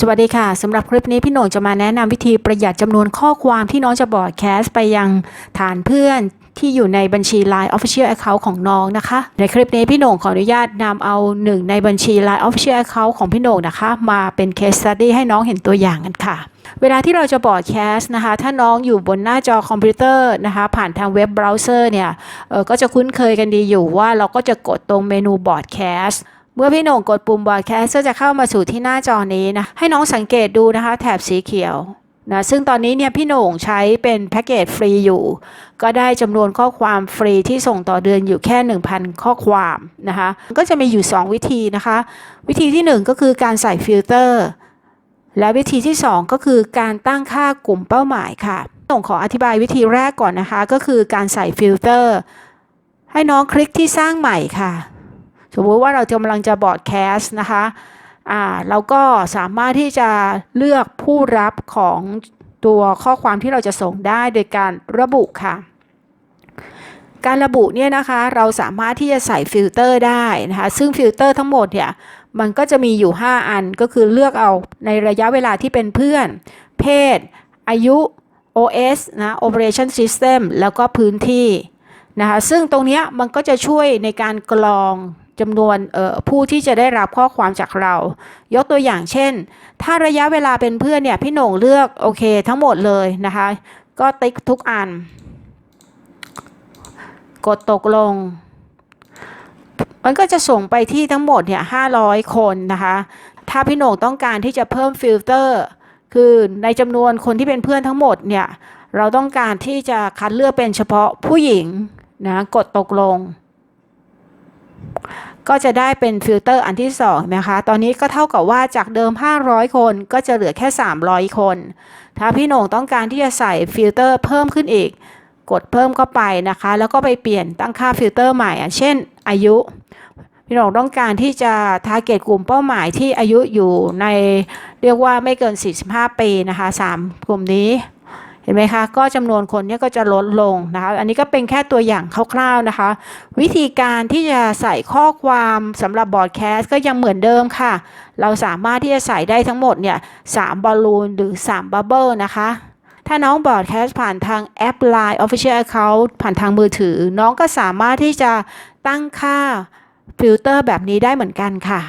สวัสดีค่ะสำหรับคลิปนี้พี่โหน่งจะมาแนะนำวิธีประหยัดจำนวนข้อความที่น้องจะบอร์ดแคสไปยังฐานเพื่อนที่อยู่ในบัญชี Line Official Account ของน้องนะคะ ในคลิปนี้พี่โหน่งขออนุญาตนำเอาหนึ่งในบัญชี Line Official Account ของพี่โหน่งนะคะ มาเป็น Case Study ให้น้องเห็นตัวอย่างกันค่ะ เวลาที่เราจะบอร์ดแคสต์นะคะ ถ้าน้องอยู่บนหน้าจอคอมพิวเตอร์นะคะ ผ่านทางเว็บเบราว์เซอร์เนี่ยก็จะคุ้นเคยกันดีอยู่ว่าเราก็จะกดตรงเมนูบอร์ดแคสต์ เมื่อพี่โหน่งกดปุ่มบอร์ดแคสต์จะเข้ามาสู่ที่หน้าจอนี้นะ ให้น้องสังเกตดูนะคะ แถบสีเขียวนะซึ่งตอนนี้เนี่ยพี่โหน่งใช้เป็นแพ็กเกจฟรีอยู่ ก็ได้จำนวนข้อความฟรีที่ส่งต่อเดือนอยู่แค่ 1,000 ข้อความนะคะ ก็จะมีอยู่ 2 วิธีนะคะ วิธีที่ 1 ก็คือการใส่ฟิลเตอร์ และวิธีที่ 2 ก็คือการตั้งค่ากลุ่มเป้าหมายค่ะต้องขออธิบายวิธีแรกก่อนนะคะ ก็คือการใส่ฟิลเตอร์ให้น้องคลิกที่สร้างใหม่ค่ะ สมมติว่าเรากำลังจะบอร์ดแคสต์นะคะอ่าเราก็สามารถที่จะเลือกผู้รับของตัวข้อความที่เราจะส่งได้โดยการระบุค่ะ การระบุเนี่ยนะคะเราสามารถที่จะใส่ฟิลเตอร์ได้นะคะซึ่งฟิลเตอร์ทั้งหมดเนี่ยมันก็จะมีอยู่ 5 อันก็คือเลือกเอาในระยะเวลาที่เป็นเพื่อน เพศ อายุ OS นะ Operation System แล้วก็พื้นที่นะคะซึ่งตรงนี้มันก็จะช่วยในการกรอง จำนวนผู้ที่จะได้รับข้อความจากเรา ยกตัวอย่างเช่น ถ้าระยะเวลาเป็นเพื่อนเนี่ยพี่โหน่งเลือกโอเคทั้งหมดเลยนะคะ ก็ติ๊กทุกอัน กดตกลง มันก็จะส่งไปที่ทั้งหมดเนี่ย500คนนะคะ ถ้าพี่โหน่งต้องการที่จะเพิ่มฟิลเตอร์คือในจำนวนคนที่เป็นเพื่อนทั้งหมดเนี่ยเราต้องการที่จะคัดเลือกเป็นเฉพาะผู้หญิงนะกดตกลง ก็จะได้เป็นฟิลเตอร์อันที่2นะคะ ตอนนี้ก็เท่ากับว่าจากเดิม 500 คนก็จะเหลือแค่ 300 คน ถ้าพี่โหน่งต้องการที่จะใส่ฟิลเตอร์เพิ่มขึ้นอีก กดเพิ่มเข้าไปนะคะ แล้วก็ไปเปลี่ยนตั้งค่าฟิลเตอร์ใหม่เช่น อายุ พี่น้องต้องการที่จะทาร์เก็ตกลุ่มเป้าหมายที่อายุอยู่ในเรียกว่าไม่เกิน 45 ปีนะคะ 3 กลุ่มนี้ เห็นไหมคะ ก็จำนวนคนนี้ก็จะลดลงนะคะ อันนี้ก็เป็นแค่ตัวอย่างคร่าวๆนะคะ วิธีการที่จะใส่ข้อความสำหรับบอร์ดแคสก็ยังเหมือนเดิมค่ะ เราสามารถที่จะใส่ได้ทั้งหมดเนี่ย3บอลลูนหรือ3บับเบิลนะคะถ้าน้องบอร์ดแคสผ่านทางแอป Line Official Account ผ่านทางมือถือ น้องก็สามารถที่จะตั้งค่าฟิลเตอร์แบบนี้ได้เหมือนกันค่ะ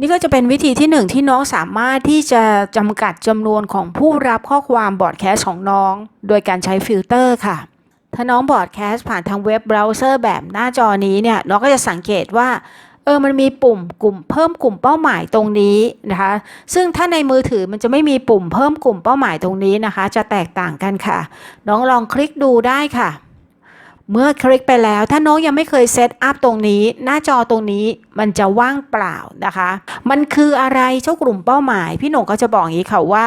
นี่ก็จะเป็นวิธีที่หนึ่งที่น้องสามารถที่จะจำกัดจำนวนของผู้รับข้อความบอร์ดแคสของน้อง โดยการใช้ฟิลเตอร์ค่ะ ถ้าน้องบอร์ดแคสผ่านทางเว็บเบราว์เซอร์แบบหน้าจอนี้เนี่ยน้องก็จะสังเกตว่าเออมันมีปุ่มกลุ่มเพิ่มกลุ่มเป้าหมายตรงนี้นะคะ ซึ่งถ้าในมือถือมันจะไม่มีปุ่มเพิ่มกลุ่มเป้าหมายตรงนี้นะคะ จะแตกต่างกันค่ะ น้องลองคลิกดูได้ค่ะ เมื่อคลิกไปแล้วถ้าน้องยังไม่เคยเซตอัพตรงนี้ หน้าจอตรงนี้มันจะว่างเปล่านะคะ มันคืออะไรเจ้ากลุ่มเป้าหมาย พี่หนงก็จะบอกอย่างนี้ค่ะว่า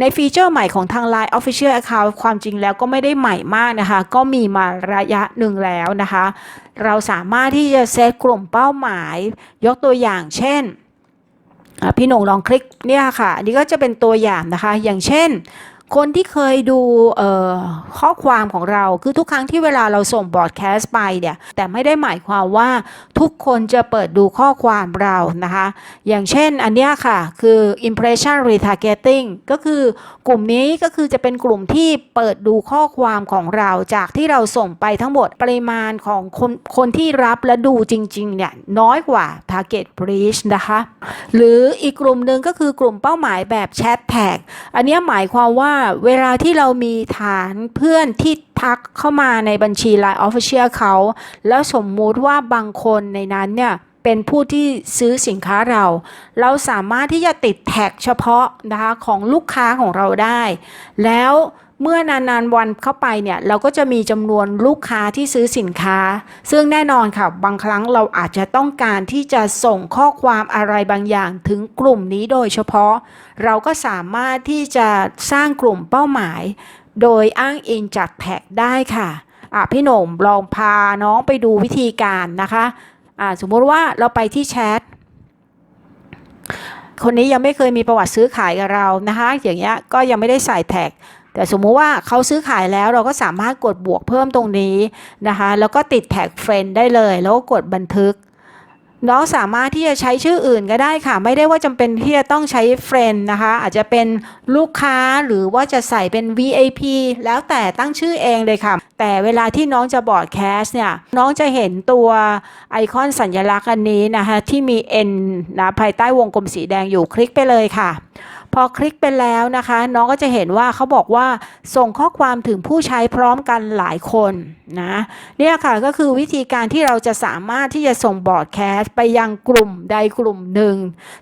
ในฟีเจอร์ใหม่ของทาง Line Official Account ความจริงแล้วก็ไม่ได้ใหม่มากนะคะ ก็มีมาระยะหนึ่งแล้วนะคะ เราสามารถที่จะเซตกลุ่มเป้าหมาย ยกตัวอย่างเช่น พี่หนงลองคลิกเนี่ยค่ะ อันนี้ก็จะเป็นตัวอย่างนะคะ อย่างเช่น คนที่เคยดูข้อความของเราคือทุกครั้งที่เวลาเราส่งบอร์ดแคสต์ไปเนี่ยแต่ไม่ได้หมายความว่าทุกคนจะเปิดดูข้อความเรานะคะ อย่างเช่นอันเนี้ยค่ะ คือ impression retargeting ก็คือกลุ่มนี้ก็คือจะเป็นกลุ่มที่เปิดดูข้อความของเราจากที่เราส่งไปทั้งหมดปริมาณของคนคนที่รับและดูจริงๆเนี่ยน้อยกว่า target reach นะคะ หรืออีกกลุ่มหนึ่งก็คือกลุ่มเป้าหมายแบบแชทแท็กอันนี้หมายความว่าเวลาที่เรามีฐานเพื่อนที่ทักเข้ามาในบัญชี Line Official เขา แล้วสมมุติว่าบางคนในนั้นเนี่ย เป็นผู้ที่ซื้อสินค้าเรา เราสามารถที่จะติดแท็กเฉพาะนะคะของลูกค้าของเราได้ แล้วเมื่อนานๆวันเข้าไปเนี่ยเราก็จะมีจำนวนลูกค้าที่ซื้อสินค้า ซึ่งแน่นอนค่ะบางครั้งเราอาจจะต้องการที่จะส่งข้อความอะไรบางอย่างถึงกลุ่มนี้โดยเฉพาะ เราก็สามารถที่จะสร้างกลุ่มเป้าหมาย โดยอ้างอิงจากแท็กได้ค่ะอะพี่หนุ่มลองพาน้องไปดูวิธีการนะคะ อ่าสมมุติว่าเราไปที่แชทคนนี้ยังไม่เคยมีประวัติซื้อขายกับเรานะคะอย่างเงี้ยก็ยังไม่ได้ใส่แท็ก แต่สมมุติว่าเขาซื้อขายแล้วเราก็สามารถกดบวกเพิ่มตรงนี้นะคะแล้วก็ติดแท็กเฟรนได้เลย แล้วก็กดบันทึก น้องสามารถที่จะใช้ชื่ออื่นก็ได้ค่ะ ไม่ได้ว่าจำเป็นที่จะต้องใช้ friend นะคะ อาจจะเป็นลูกค้าหรือว่าจะใส่เป็น VIP แล้วแต่ตั้งชื่อเองเลยค่ะ แต่เวลาที่น้องจะบอร์ดแคสเนี่ย น้องจะเห็นตัวไอคอนสัญลักษณ์อันนี้นะคะ ที่มี N นะภายใต้วงกลมสีแดงอยู่คลิกไปเลยค่ะ พอคลิกไปแล้วนะคะ น้องก็จะเห็นว่าเขาบอกว่าส่งข้อความถึงผู้ใช้พร้อมกันหลายคนนะเนี่ยค่ะก็คือวิธีการที่เราจะสามารถที่จะส่งบอร์ดแคสต์ไปยังกลุ่มใดกลุ่มหนึ่ง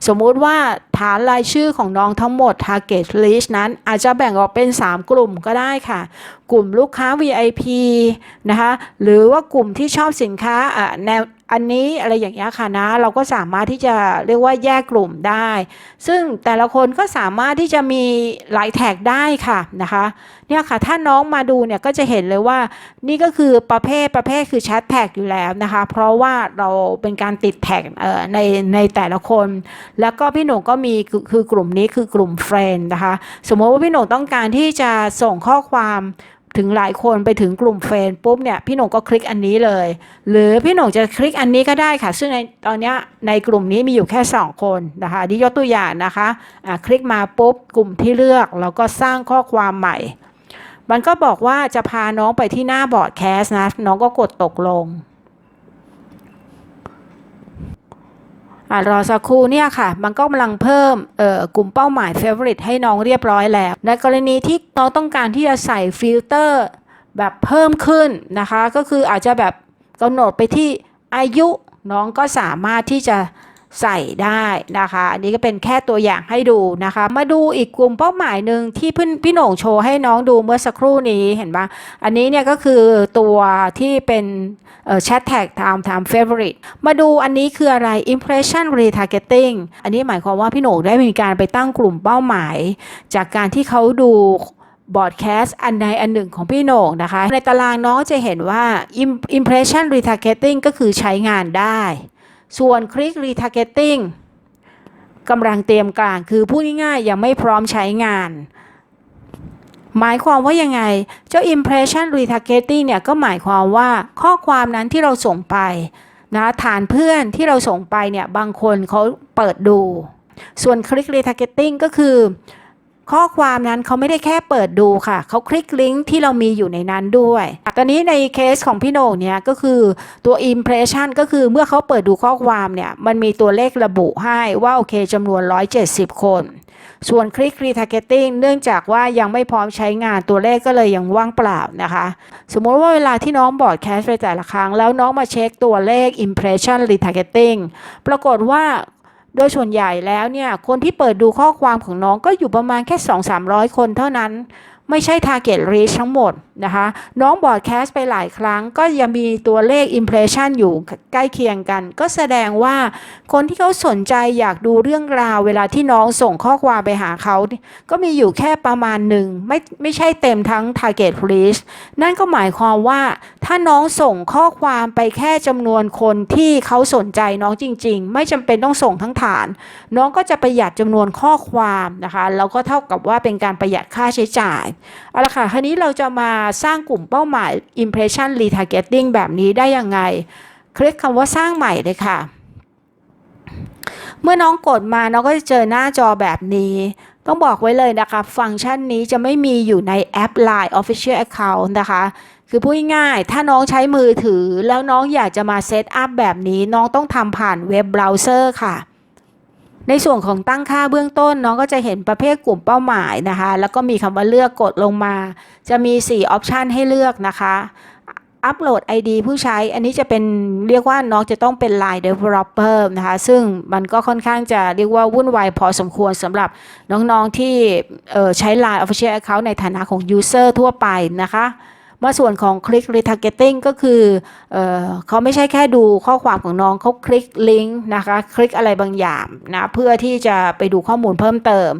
สมมุติว่า ฐานรายชื่อของน้องทั้งหมด target list นั้นอาจจะแบ่งออกเป็น 3 กลุ่มก็ได้ค่ะ กลุ่มลูกค้า VIP นะคะ หรือว่ากลุ่มที่ชอบสินค้าอะแนวอันนี้อะไรอย่างเงี้ยค่ะนะ เราก็สามารถที่จะเรียกว่าแยกกลุ่มได้ ซึ่งแต่ละคนก็สามารถที่จะมีหลายแท็กได้ค่ะนะคะเนี่ยค่ะถ้าน้องมาดูเนี่ยก็จะเห็นเลยว่า นี่ก็คือประเภทประเภทคือแชทแท็กอยู่แล้วนะคะ เพราะว่าเราเป็นการติดแท็กเอ่อในในแต่ละคน แล้วก็พี่หนุ่มก็มีคือคือกลุ่มนี้คือกลุ่มเฟรนด์นะคะ สมมติว่าพี่หนุ่มต้องการที่จะส่งข้อความถึงหลายคนไปถึงกลุ่มเฟรนปุ๊บเนี่ยพี่หนุ่มก็คลิกอันนี้เลย หรือพี่หนุ่มจะคลิกอันนี้ก็ได้ค่ะ ซึ่งในตอนนี้ในกลุ่มนี้มีอยู่แค่ 2 คนนะคะนี่ยกตัวอย่างนะคะะคลิกมาปุ๊บกลุ่มที่เลือกแล้วก็สร้างข้อความใหม่ มันก็บอกว่าจะพาน้องไปที่หน้าบอร์ดแคสต์นะน้องก็กดตกลง อะรอสักครู่เนี่ยค่ะ มันก็กำลังเพิ่มเอ่อกลุ่มเป้าหมาย Favorite ให้น้องเรียบร้อยแล้ว ในกรณีที่น้องต้องการที่จะใส่ฟิลเตอร์แบบเพิ่มขึ้นนะคะ ก็คืออาจจะแบบกำหนดไปที่อายุน้องก็สามารถที่จะ ใส่ได้นะคะ อันนี้ก็เป็นแค่ตัวอย่างให้ดูนะคะ มาดูอีกกลุ่มเป้าหมายหนึ่งที่พี่พี่หน่งโชว์ให้น้องดูเมื่อสักครู่นี้เห็นปะอันนี้เนี่ยก็คือตัวที่เป็นแชทแท็ก time time favorite มาดูอันนี้คืออะไร impression retargeting อันนี้หมายความว่าพี่หน่งได้มีการไปตั้งกลุ่มเป้าหมาย จากการที่เขาดูบอร์ดแคสต์อันใดอันหนึ่งของพี่โหน่งนะคะ ในตารางน้องจะเห็นว่า impression retargeting ก็คือใช้งานได้ ส่วน click retargeting กำลังเตรียมการคือพูดง่ายๆยังไม่พร้อมใช้งาน หมายความว่ายังไง เจ้า impression retargeting เนี่ยก็หมายความว่าข้อความนั้นที่เราส่งไปนะฐานเพื่อนที่เราส่งไปเนี่ยบางคนเขาเปิดดู ส่วน click retargeting ก็คือ ข้อความนั้นเขาไม่ได้แค่เปิดดูค่ะ เขาคลิกลิงก์ที่เรามีอยู่ในนั้นด้วย ตอนนี้ในเคสของพี่โหน่งเนี่ยก็คือตัว impression ก็คือเมื่อเขาเปิดดูข้อความเนี่ย มันมีตัวเลขระบุให้ว่าโอเคจำนวน 170 คน ส่วนคลิก retargeting เนื่องจากว่ายังไม่พร้อมใช้งานตัวเลขก็เลยยังว่างเปล่านะคะ สมมติว่าเวลาที่น้องบอร์ดแคสไปแต่ละครั้ง แล้วน้องมาเช็คตัวเลข impression retargeting ปรากฏว่า โดยส่วนใหญ่แล้วเนี่ยคนที่เปิดดูข้อความของน้องก็อยู่ประมาณแค่ 2-300 คนเท่านั้น ไม่ใช่ target reach ทั้งหมดนะคะ น้องบอร์ดแคสไปหลายครั้งก็ยังมีตัวเลข impression อยู่ใกล้เคียงกัน ก็แสดงว่าคนที่เขาสนใจอยากดูเรื่องราว เวลาที่น้องส่งข้อความไปหาเขา ก็มีอยู่แค่ประมาณหนึ่งไม่ไม่ใช่เต็มทั้ง target reach นั่นก็หมายความว่าถ้าน้องส่งข้อความไปแค่จำนวนคนที่เขาสนใจน้องจริง ๆ ไม่จำเป็นต้องส่งทั้งฐาน น้องก็จะประหยัดจำนวนข้อความนะคะแล้วก็เท่ากับว่าเป็นการประหยัดค่าใช้จ่ายเอาละค่ะทีนี้เราจะมาสร้างกลุ่มเป้าหมาย impression retargeting แบบนี้ได้ยังไง คลิกคำว่าสร้างใหม่เลยค่ะ เมื่อน้องกดมาน้องก็จะเจอหน้าจอแบบนี้ ต้องบอกไว้เลยนะคะ ฟังก์ชันนี้จะไม่มีอยู่ในแอป Line Official Account นะคะ คือพูดง่ายถ้าน้องใช้มือถือแล้วน้องอยากจะมาเซตอัพแบบนี้ น้องต้องทำผ่านเว็บเบราว์เซอร์ค่ะ ในส่วนของตั้งค่าเบื้องต้นน้องก็จะเห็นประเภทกลุ่มเป้าหมายนะคะ แล้วก็มีคำว่าเลือกกดลงมา จะมี 4 ออปชันให้เลือกนะคะอัปโหลด ID ผู้ใช้ อันนี้จะเป็นเรียกว่าน้องจะต้องเป็น Line Developer นะคะ ซึ่งมันก็ค่อนข้างจะเรียกว่าวุ่นวายพอสมควรสำหรับน้องๆที่ใช้ Line Official Account ในฐานะของ User ทั่วไปนะคะ มาส่วนของ Click Retargeting ก็คือเออเขาไม่ใช่แค่ดูข้อความของน้องเขาคลิกลิงก์นะคะคลิกอะไรบางอย่างนะเพื่อที่จะไปดูข้อมูลเพิ่มเติม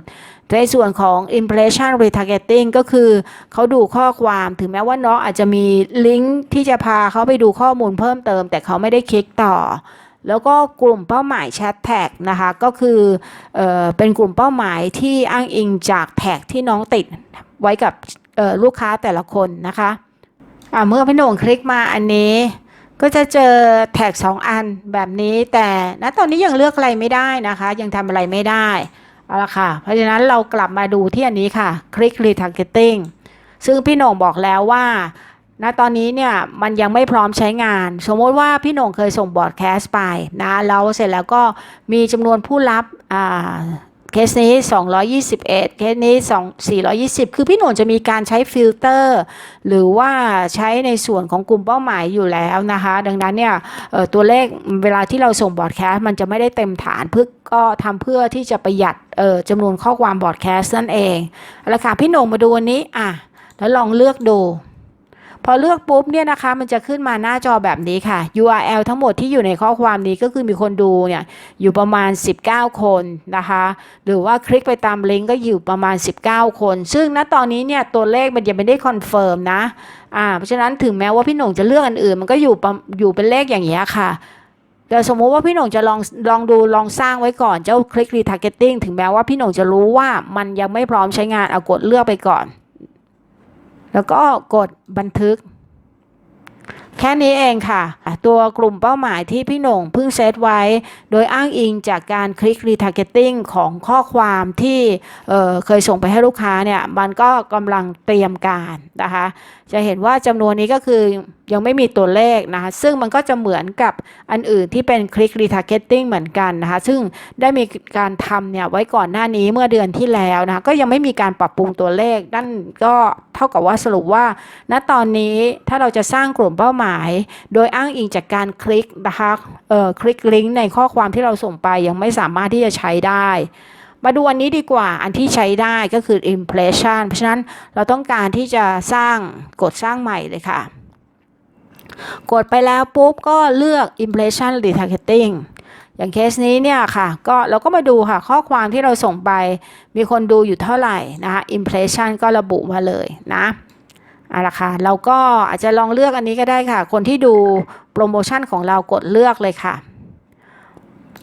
ในส่วนของ impression retargeting ก็คือเขาดูข้อความถึงแม้ว่าน้องอาจจะมีลิงก์ที่จะพาเขาไปดูข้อมูลเพิ่มเติม แต่เขาไม่ได้คลิกต่อ แล้วก็กลุ่มเป้าหมาย Chat Tag นะคะ ก็คือเออเป็นกลุ่มเป้าหมายที่อ้างอิงจากแท็กที่น้องติดไว้กับลูกค้าแต่ละคนนะคะ เมื่อพี่หน่งคลิกมาอันนี้ ก็จะเจอแท็กสองอันแบบนี้แต่ณตอนนี้ยังเลือกอะไรไม่ได้นะคะ ยังทำอะไรไม่ได้เอาละค่ะ เพราะฉะนั้นเรากลับมาดูที่อันนี้ค่ะ Click Retargeting ซึ่งพี่หน่งบอกแล้วว่าณตอนนี้เนี่ยมันยังไม่พร้อมใช้งาน สมมติว่าพี่หน่งเคยส่งบอร์ดแคสต์ไปนะแล้วเสร็จแล้วก็มีจำนวนผู้รับอ่า เคสนี้ 221 เคสนี้2 420 คือพี่หน่งจะมีการใช้ฟิลเตอร์ หรือว่าใช้ในส่วนของกลุ่มเป้าหมายอยู่แล้วนะคะ ดังนั้นเนี่ยตัวเลขเวลาที่เราส่งบอร์ดแคสต์มันจะไม่ได้เต็มฐานเพื่อก็ทำเพื่อที่จะประหยัดเอ่อจำนวนข้อความบอร์ดแคสต์นั่นเองเอาค่ะพี่หน่งมาดูอันนี้อะแล้วลองเลือกดู พอเลือกปุ๊บเนี่ยนะคะ มันจะขึ้นมาหน้าจอแบบนี้ค่ะ URL ทั้งหมดที่อยู่ในข้อความนี้ก็คือมีคนดูเนี่ยอยู่ประมาณ 19 คนนะคะ หรือว่าคลิกไปตามลิงก์ก็อยู่ประมาณ 19 คน ซึ่งณตอนนี้เนี่ยตัวเลขมันยังไม่ได้คอนเฟิร์มนะอ่าเพราะฉะนั้นถึงแม้ว่าพี่หน่งจะเลือกอันอื่น มันก็อยู่ประอยู่เป็นเลขอย่างเงี้ค่ะแต่สมมุติว่าพี่หน่งจะลองลองดูลองสร้างไว้ก่อนเจ้าคลิก retargeting ถึงแม้ว่าพี่หน่งจะรู้ว่ามันยังไม่พร้อมใช้งานเอากดเลือกไปก่อน แล้วก็กดบันทึก แค่นี้เองค่ะ ตัวกลุ่มเป้าหมายที่พี่หน่งเพิ่งเซตไว้ โดยอ้างอิงจากการคลิก retargeting ของข้อความที่เเคยส่งไปให้ลูกค้าเนี่ย มันก็กำลังเตรียมการนะคะ จะเห็นว่าจำนวนนี้ก็คือยังไม่มีตัวเลขนะคะ ซึ่งมันก็จะเหมือนกับอันอื่นที่เป็นคลิก retargeting เหมือนกันนะคะ ซึ่งได้มีการทำเนี่ยไว้ก่อนหน้านี้เมื่อเดือนที่แล้วนะคะก็ยังไม่มีการปรับปรุงตัวเลข นั่นก็เท่ากับว่าสรุปว่า ณตอนนี้ถ้าเราจะสร้างกลุ่มเป้าหมาย โดยอ้างอิงจากการคลิกนะคะเอ่อคลิกลิงก์ในข้อความที่เราส่งไปยังไม่สามารถที่จะใช้ได้มาดูอันนี้ดีกว่า อันที่ใช้ได้ก็คือ impression เพราะฉะนั้นเราต้องการที่จะสร้างกดสร้างใหม่เลยค่ะ กดไปแล้วปุ๊บก็เลือก impression retargeting อย่างเคสนี้เนี่ยค่ะก็เราก็มาดูค่ะข้อความที่เราส่งไปมีคนดูอยู่เท่าไหร่นะคะ impression ก็ระบุมาเลยนะเอาละค่ะเราก็อาจจะลองเลือกอันนี้ก็ได้ค่ะ คนที่ดูโปรโมชั่นของเรากดเลือกเลยค่ะ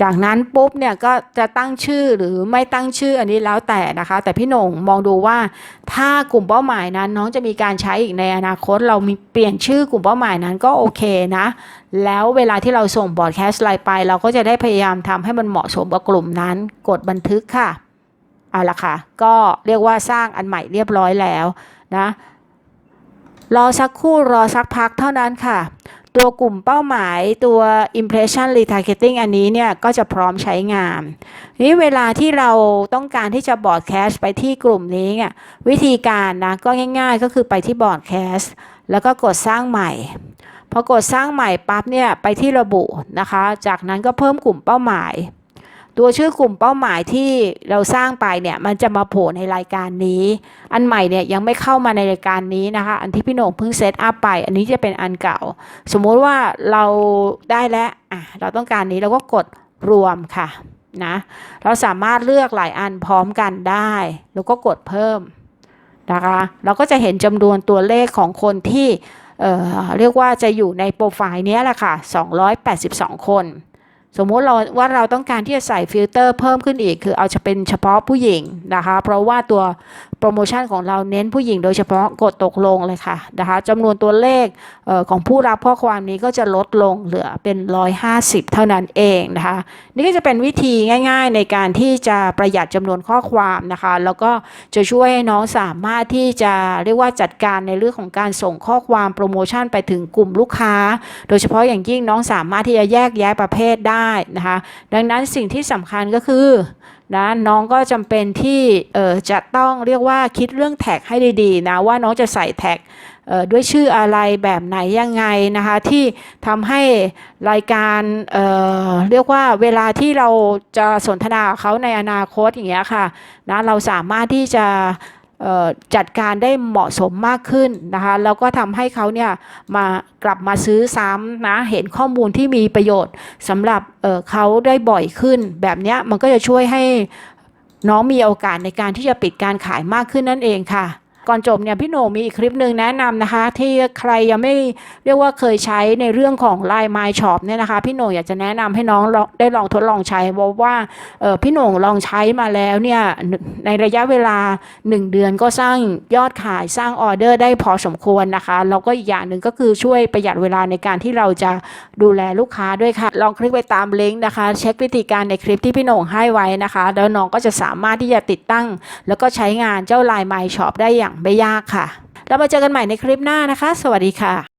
จากนั้นปุ๊บเนี่ยก็จะตั้งชื่อหรือไม่ตั้งชื่ออันนี้แล้วแต่นะคะ แต่พี่หน่งมองดูว่าถ้ากลุ่มเป้าหมายนั้นน้องจะมีการใช้อีกในอนาคต เรามีเปลี่ยนชื่อกลุ่มเป้าหมายนั้นก็โอเคนะ แล้วเวลาที่เราส่งบอร์ดแคสต์ไลน์ไป เราก็จะได้พยายามทำให้มันเหมาะสมกับกลุ่มนั้น กดบันทึกค่ะเอาละค่ะ ก็เรียกว่าสร้างอันใหม่เรียบร้อยแล้วนะรอสักคู่รอสักพักเท่านั้นค่ะ ตัวกลุ่มเป้าหมายตัว impression retargeting อันนี้เนี่ยก็จะพร้อมใช้งานนี้เวลาที่เราต้องการที่จะบอร์ดแคสไปที่กลุ่มนี้เนี่ยวิธีการนะก็ง่าย ๆ ก็คือไปที่บอร์ดแคสแล้วก็กดสร้างใหม่ พอกดสร้างใหม่ปั๊บเนี่ยไปที่ระบุนะคะ จากนั้นก็เพิ่มกลุ่มเป้าหมาย ตัวชื่อกลุ่มเป้าหมายที่เราสร้างไปเนี่ยมันจะมาโผล่ในรายการนี้ อันใหม่เนี่ยยังไม่เข้ามาในรายการนี้นะคะ อันที่พี่หน่งเพิ่งเซตอัพไป อันนี้จะเป็นอันเก่า สมมุติว่าเราได้แล้วอะเราต้องการนี้เราก็กดรวมค่ะนะเราสามารถเลือกหลายอันพร้อมกันได้ แล้วก็กดเพิ่มนะคะเราก็จะเห็นจำนวนตัวเลขของคนที่เเรียกว่าจะอยู่ในโปรไฟล์นี้แหละค่ะ 282 คน สมมุติเราว่าเราต้องการที่จะใส่ฟิลเตอร์เพิ่มขึ้นอีก คือเอาจะเป็นเฉพาะผู้หญิงนะคะ เพราะว่าตัวโปรโมชั่นของเราเน้นผู้หญิงโดยเฉพาะกดตกลงเลยค่ะนะคะจำนวนตัวเลขเออของผู้รับข้อความนี้ก็จะลดลงเหลือเป็น 150 เท่านั้นเองนะคะ นี่ก็จะเป็นวิธีง่าย ๆ ในการที่จะประหยัดจำนวนข้อความนะคะ แล้วก็จะช่วยให้น้องสามารถที่จะเรียกว่าจัดการในเรื่องของการส่งข้อความโปรโมชั่นไปถึงกลุ่มลูกค้า โดยเฉพาะอย่างยิ่งน้องสามารถที่จะแยกแยะประเภทได้ได้นะคะ ดังนั้นสิ่งที่สำคัญก็คือนะน้องก็จำเป็นที่จะต้องเรียกว่าคิดเรื่องแท็กให้ดีๆนะว่าน้องจะใส่แท็กด้วยชื่ออะไรแบบไหนยังไงนะคะที่ทำให้รายการเเรียกว่าเวลาที่เราจะสนทนาเขาในอนาคตอย่างเงี้ยค่ะนะเราสามารถที่จะ จัดการได้เหมาะสมมากขึ้นนะคะแล้วก็ทำให้เขาเนี่ยมากลับมาซื้อซ้ำนะเห็นข้อมูลที่มีประโยชน์สำหรับเเขาได้บ่อยขึ้น แบบนี้มันก็จะช่วยให้น้องมีโอกาสในการที่จะปิดการขายมากขึ้นนั่นเองค่ะ ก่อนจบเนี่ยพี่โหน่งมีอีกคลิปหนึ่งแนะนำนะคะ ที่ใครยังไม่เรียกว่าเคยใช้ในเรื่องของ Line My Shop เนี่ยนะคะ พี่โหน่งอยากจะแนะนำให้น้องลองได้ลองทดลองใช้เพราะว่าพี่โหน่งลองใช้มาแล้วเนี่ยในระยะเวลา 1 เดือนก็สร้างยอดขายสร้างออเดอร์ได้พอสมควรนะคะแล้วก็อีกอย่างหนึ่งก็คือช่วยประหยัดเวลาในการที่เราจะดูแลลูกค้าด้วยค่ะ ลองคลิกไปตามลิงก์นะคะ เช็ควิธีการในคลิปที่พี่โหน่งให้ไว้นะคะ แล้วน้องก็จะสามารถที่จะติดตั้ง แล้วก็ใช้งานเจ้า Line My Shop ได้อย่างไม่ยากค่ะ แล้วมาเจอกันใหม่ในคลิปหน้านะคะ สวัสดีค่ะ